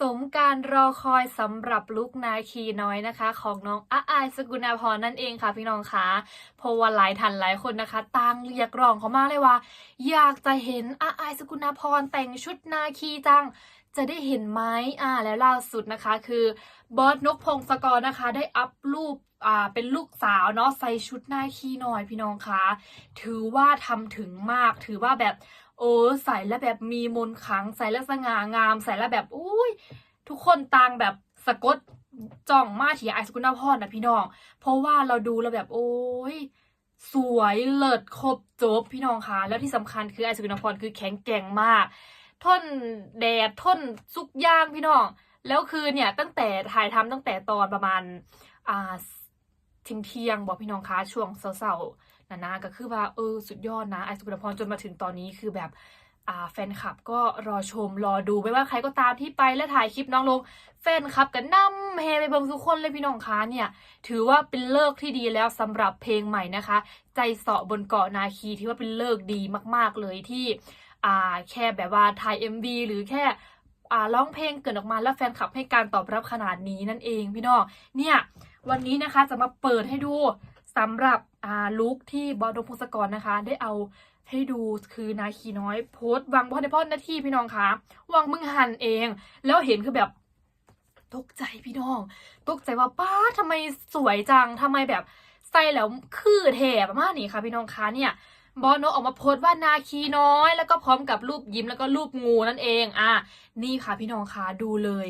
สมการรอคอยสำหรับลุกนาคีน้อยนะคะ ของน้องอาอายสกุณาพรนั่นเองค่ะพี่น้องคะเพราะว่าหลายท่านหลายคนนะคะต่างเรียกร้องเขามากเลยว่า อยากจะเห็นอาอายสกุณาพรแต่งชุดนาคีจังจะได้เห็นไหมอ่า แล้วล่าสุดนะคะ คือบอสนกพงศกรนะคะ ได้อัพรูป อ่า เป็นลูกสาวเนาะใส่ชุดนาคีหน่อยพี่น้องคะ ถือว่าทำถึงมาก ถือว่าแบบ โอ้ใส่แล้วแบบมีมนขัง ใส่แล้วสง่างาม ใส่แล้วแบบอุ้ยทุกคนต่างแบบสะกดจ้องมาที่ไอสกุณาพรนะพี่น้อง เพราะว่าเราดูแล้วแบบโอ้ยสวยเลิศครบจบพี่น้องคะแล้วที่สำคัญคือไอสกุณาพรคือแข็งแกร่งมากทนแดดทนซุกย่างพี่น้อง แล้วคือเนี่ยตั้งแต่ถ่ายทำตั้งแต่ตอนประมาณอ่าเที่ยงเที่ยงบอกพี่น้องคะช่วงเสาๆ นะนะก็คือว่าเออสุดยอดนะไอสุกุณพรจนมาถึงตอนนี้คือแบบอ่าแฟนคลับก็รอชมรอดูไม่ว่าใครก็ตามที่ไปและถ่ายคลิปน้องลงแฟนคลับกันนำเฮไปเบิ่งทุกคนเลยพี่น้องคะเนี่ย ถือว่าเป็นเลิกที่ดีแล้วสำหรับเพลงใหม่นะคะ ใจเสาะบนเกาะนาคีที่ว่าเป็นเลิกดีมาก ๆเลยที่อ่าแค่แบบว่าถ่าย MV หรือแค่ร้องเพลงเกิดออกมาแล้วแฟนคลับให้การตอบรับขนาดนี้นั่นเองพี่น้องเนี่ยวันนี้นะคะจะมาเปิดให้ดูสำหรับ ลุคที่บอสดงพงศกรนะคะ ได้เอาให้ดูคือนาคีน้อยโพสต์วางบอลในพ่อหน้าที่พี่น้องคะวางมึงหันเอง แล้วเห็นคือแบบตกใจพี่น้อง ตกใจว่าป้าทำไมสวยจังทำไมแบบใส่แล้วคือแถบมากนี่ค่ะพี่น้องคะเนี่ยบอโนออกมาโพสต์ว่านาคีน้อย แล้วก็พร้อมกับรูปยิ้มแล้วก็รูปงูนั่นเอง อะนี่ค่ะพี่น้องคะดูเลย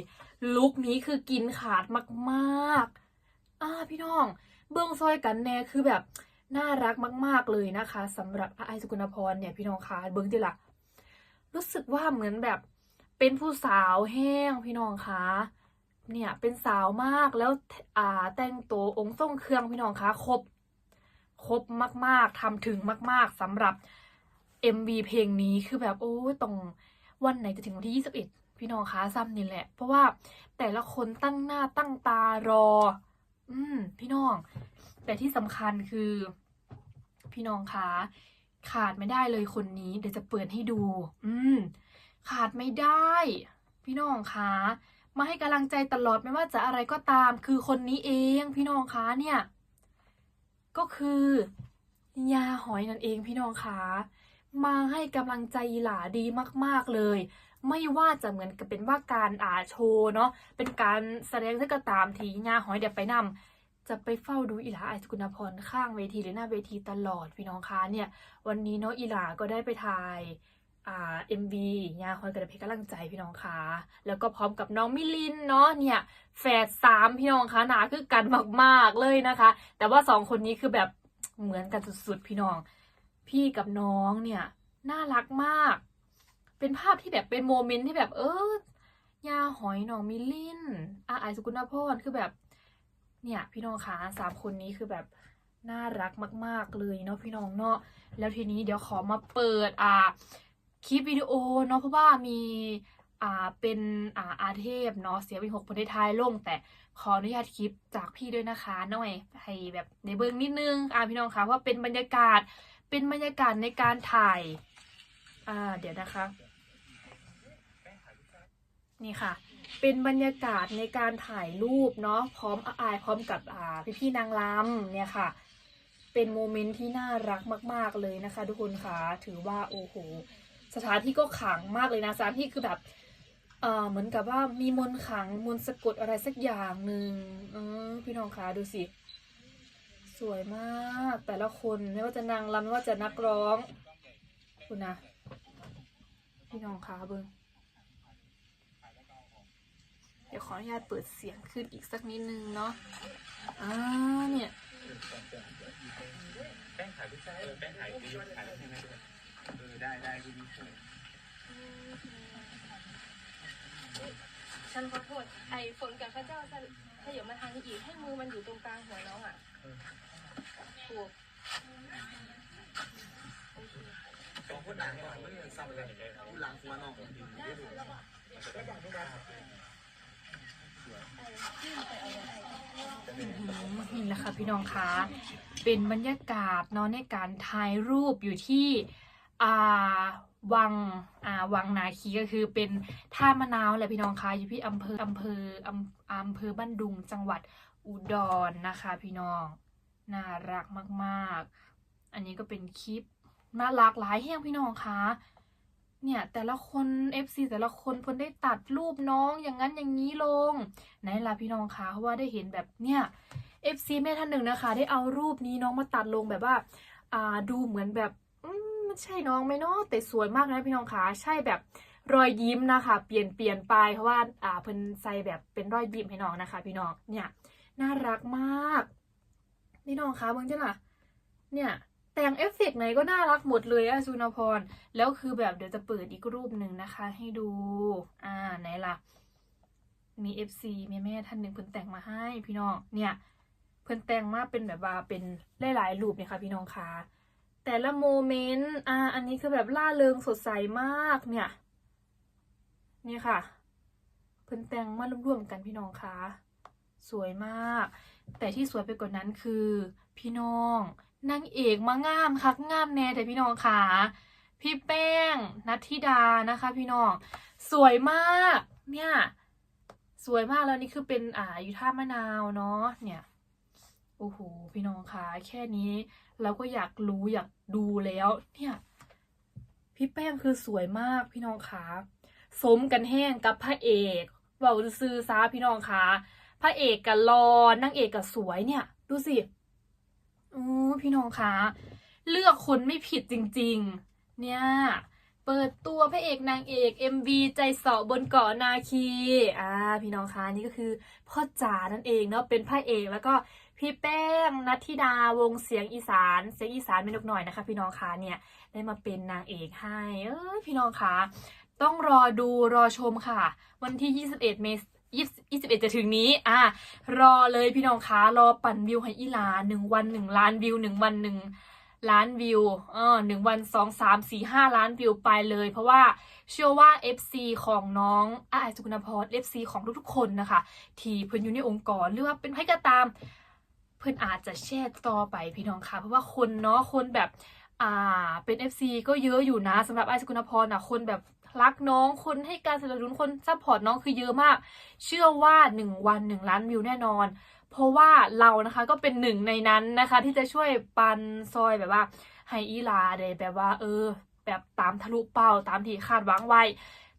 ลุคนี้คือกินขาดมากๆ อ่าพี่น้อง เบื้องซอยกันแน่คือแบบ น่ารักมาก ๆเลยนะคะสำหรับไอายสกุณพรเนี่ยพี่น้องคะเบื้งที่ละรู้สึกว่าเหมือนแบบเป็นผู้สาวแห้งพี่น้องคะเนี่ยเป็นสาวมากแล้วอ่าแต่งตัวองค์ทรงเครื่องพี่น้องคะครบครบมาก ๆทำถึงมาก ๆสำหรับ MV เพลงนี้คือแบบโอ้ตรงวันไหนจะถึงวันที่ 21 พี่น้องคะซ้ำนี่แหละ เพราะว่าแต่ละคนตั้งหน้าตั้งตารอ อืม พี่น้อง แต่ที่สำคัญคือ พี่น้องคะขาดไม่ได้เลยคนนี้ เดี๋ยวจะเปิดให้ดู อืม ขาดไม่ได้ พี่น้องคะมาให้กำลังใจตลอดไม่ว่าจะอะไรก็ตาม คือคนนี้เอง พี่น้องคะเนี่ย ก็คือยาหอยนั่นเองพี่น้องคะมาให้กำลังใจหลาดีมาก ๆเลย ไม่ว่าจะเหมือนกับเป็นว่าการอ่าโชเนาะเป็นการแสดงที่ก็ตามทียาหอยเดี๋ยวไปนำ จะไปเฝ้าดูอีหลาไอสกุณพรข้างเวทีหรือหน้าเวทีตลอดพี่น้องคะเนี่ยวันนี้เนาะอีหลาก็ได้ไปถ่ายอ่า MV ยาหอยกระเพกกำลังใจพี่น้องคะแล้วก็พร้อมกับน้องมิลินเนาะเนี่ยแฝดสามพี่น้องคะหนาคือกันมากๆเลยนะคะ แต่ว่าสองคนนี้คือแบบเหมือนกันสุดๆพี่น้อง พี่กับน้องเนี่ยน่ารักมาก เป็นภาพที่แบบเป็นโมเมนต์ที่แบบเออยาหอยน้องมิลินอาไอายสกุณพรคือแบบ เนี่ยพี่น้องคะสามคนนี้คือแบบน่ารักมาก ๆ เลยเนาะพี่น้องเนาะแล้วทีนี้เดี๋ยวขอมาเปิดอ่าคลิปวิดีโอเนาะเพราะว่ามีอ่าเป็นอ่าอาเทพเนาะเสียวิหกประเทศไทยลง แต่ขออนุญาตคลิปจากพี่ด้วยนะคะหน่อยให้แบบในเบิ้งนิดนึงอ่าพี่น้องคะว่าเป็นบรรยากาศเป็นบรรยากาศในการถ่ายอ่าเดี๋ยวนะคะ นี่ค่ะ เป็นบรรยากาศในการถ่ายรูปเนาะพร้อมอายพร้อมกับอ่าพี่ๆนางรำเนี่ยค่ะ เป็นโมเมนต์ที่น่ารักมาก ๆ เลยนะคะ ทุกคนค่ะถือว่าโอ้โหสถานที่ก็ขังมากเลยนะสถานที่คือแบบเอ่อเหมือนกับว่ามีมนขังมนสะกดอะไรสักอย่างหนึ่งออพี่น้องคะดูสิ สวยมากแต่ละคนไม่ว่าจะนางรำไม่ว่าจะนักร้อง คุณนะพี่น้องคะเบิ้ง เดี๋ยวขออนุญาตเปิดเสียงขึ้นอีกสักนิดนึงเนาะอ่าเนี่ยแป้งขายไม่ใช่เออแป้งขายดีขายแล้วใช่ไหมเออได้ได้ดีดีฉันขอโทษไอ้ฝนกับพระเจ้าจะขยับมาทางนี้อีกให้มือมันอยู่ตรงกลางหัวน้องอะถูกสองคนหลังก่อนไม่ได้ซ้ำเลยผู้หลังหัวน้อง นี่แหละค่ะพี่น้องคะเป็นบรรยากาศเนาะในการถ่ายรูปอยู่ที่อ่าวังอ่าวังนาคีก็คือเป็นท่ามะนาวแหละพี่น้องคะอยู่ที่อำเภออำเภออำอำเภอบ้านดุงจังหวัดอุดรนะคะ พี่น้องน่ารักมาก ๆ อันนี้ก็เป็นคลิปน่ารักหลายแห่งพี่น้องคะ เนี่ยแต่ละคน FC แต่ละคนเพิ่นได้ตัดรูปน้องอย่างนั้นอย่างนี้ลงไหนล่ะพี่น้องคะเพราะว่าได้เห็นแบบเนี่ย FC แม่ท่านหนึ่งนะคะ ได้เอารูปนี้น้องมาตัดลงแบบว่าอ่าดูเหมือนแบบอืมมันใช่น้องไหมเนาะแต่สวยมากนะพี่น้องคะใช่แบบรอยยิ้มนะคะ เปลี่ยนเปลี่ยนไปเพราะว่าอ่าเพิ่นใส่แบบเป็นรอยยิ้มให้น้องนะคะ พี่น้องเนี่ยน่ารักมาก พี่น้องคะเบิ่งจ้ะล่ะเนี่ย แต่งเอฟเฟกต์ไหนก็น่ารักหมดเลยอะสุนพร แล้วคือแบบเดี๋ยวจะเปิดอีกรูปหนึ่งนะคะ ให้ดู อ่าไหนล่ะ มีเอฟซีแม่แม่ท่านหนึ่งเพิ่นแต่งมาให้พี่น้อง เนี่ย เพิ่นแต่งมาเป็นแบบว่าเป็นหลายๆรูปเนี่ยค่ะพี่น้องคะแต่ละโมเมนต์ อ่า อันนี้คือแบบล่าเริงสดใสมากเนี่ย นี่ค่ะ เพิ่นแต่งมารวมๆกันพี่น้องคะสวยมาก แต่ที่สวยไปกว่านั้นคือพี่น้อง นางเอกมางามคักงามแน่แต่พี่น้องคะพี่แป้งนัทธิดานะคะ พี่น้องสวยมากเนี่ย สวยมากแล้วนี่คือเป็นอ่าอยู่ท่ามะนาวเนาะเนี่ยโอ้โหพี่น้องคะแค่นี้เราก็อยากรู้อยากดูแล้ว เนี่ย พี่แป้งคือสวยมากพี่น้องคะสมกันแห้งกับพระเอกเบาซื้อซาพี่น้องคะพระเอกกับรอนางเอกกับสวยเนี่ย ดูสิ อือพี่น้องคะเลือกคนไม่ผิดจริง ๆ เนี่ย เปิดตัวพระเอกนางเอก MV ใจเสาะบนเกาะนาคีอ่าพี่น้องคะนี่ก็คือพ่อจ๋านั่นเองเนาะเป็นพระเอกแล้วก็พี่แป้งนัทธิดาวงเสียงอีสาน เสียงอีสานไม่นกหน่อยนะคะ พี่น้องคะเนี่ยได้มาเป็นนางเอกให้เอ้ยพี่น้องคะต้องรอดูรอชมค่ะ วันที่ 21 เม ษ20 21จะถึงนี้ อ่ารอเลยพี่น้องคะรอปั่นวิวให้อีลาหนึ่งวันหนึ่งล้านวิวหนึ่งวันหนึ่งล้านวิวเออหนึ่งวันสองสามสี่ห้าล้านวิวไปเลย เพราะว่าเชื่อว่า FC ของน้องอาไอสุกุณพร FC ของทุกๆคนนะคะ ที่เพิ่นอยู่ในองค์กรหรือว่าเป็นใครก็ตาม เพิ่นอาจจะแชร์ต่อไปพี่น้องคะเพราะว่าคนเนาะคนแบบอ่าเป็น FC ก็เยอะอยู่นะสำหรับไอสุกุณพรอะคนแบบ รักน้องคนให้การสนับสนุนคนซัพพอร์ตน้องคือเยอะมาก เชื่อว่าหนึ่งวันหนึ่งล้านวิวแน่นอน เพราะว่าเรานะคะก็เป็นหนึ่งในนั้นนะคะ ที่จะช่วยปันซอยแบบว่าให้อีลาได้แบบว่า เออ แบบตามทะลุเป้าตามที่คาดหวังไว้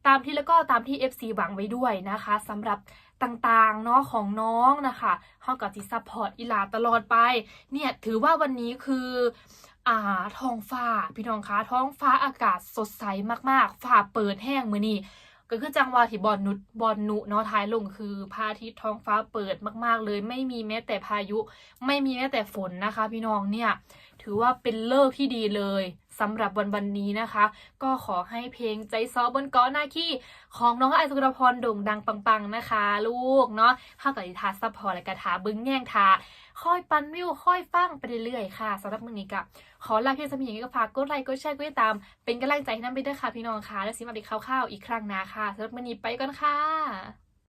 ตามที่แล้วก็ตามที่ FC หวังไว้ด้วยนะคะสำหรับต่างๆเนาะของน้องนะคะเฮากับจิซัพพอร์ตอีลาตลอดไป เนี่ยถือว่าวันนี้คือ อ่าท้องฟ้า พี่น้องคะท้องฟ้าอากาศสดใสมากๆฟ้าเปิดแห้งมือนี่ก็คือจังหวะที่บอลนุดบอลนุเนาะท้ายลงคือพระอาทิตย์ท้องฟ้าเปิดมาก ๆ เลย ไม่มีแม้แต่พายุ ไม่มีแม้แต่ฝนนะคะ พี่น้องเนี่ย ถือว่าเป็นเลิกที่ดีเลยสำหรับวันวันนี้นะคะ ก็ขอให้เพลงใจซอบนกาะนาคีของน้องไอสุกรพรโด่งดังปังๆนะคะ ลูกเนาะเข้ากับอิทาซัพพอร์ตและกระถาบึ้งแง่งทาค่อยปันวิวค่อยฟังไปเรื่อยๆค่ะสำหรับมือนี้กับขอลาเพียงสมีอย่างนี้ก็ฝากกดไลค์กดแชร์กดติดตาม เป็นกำลังใจให้น้ำไปด้วยค่ะพี่น้องค่ะ และสิมาดีข่าวๆอีกครั้งนะค่ะสำหรับมือนี้ไปก่อนค่ะ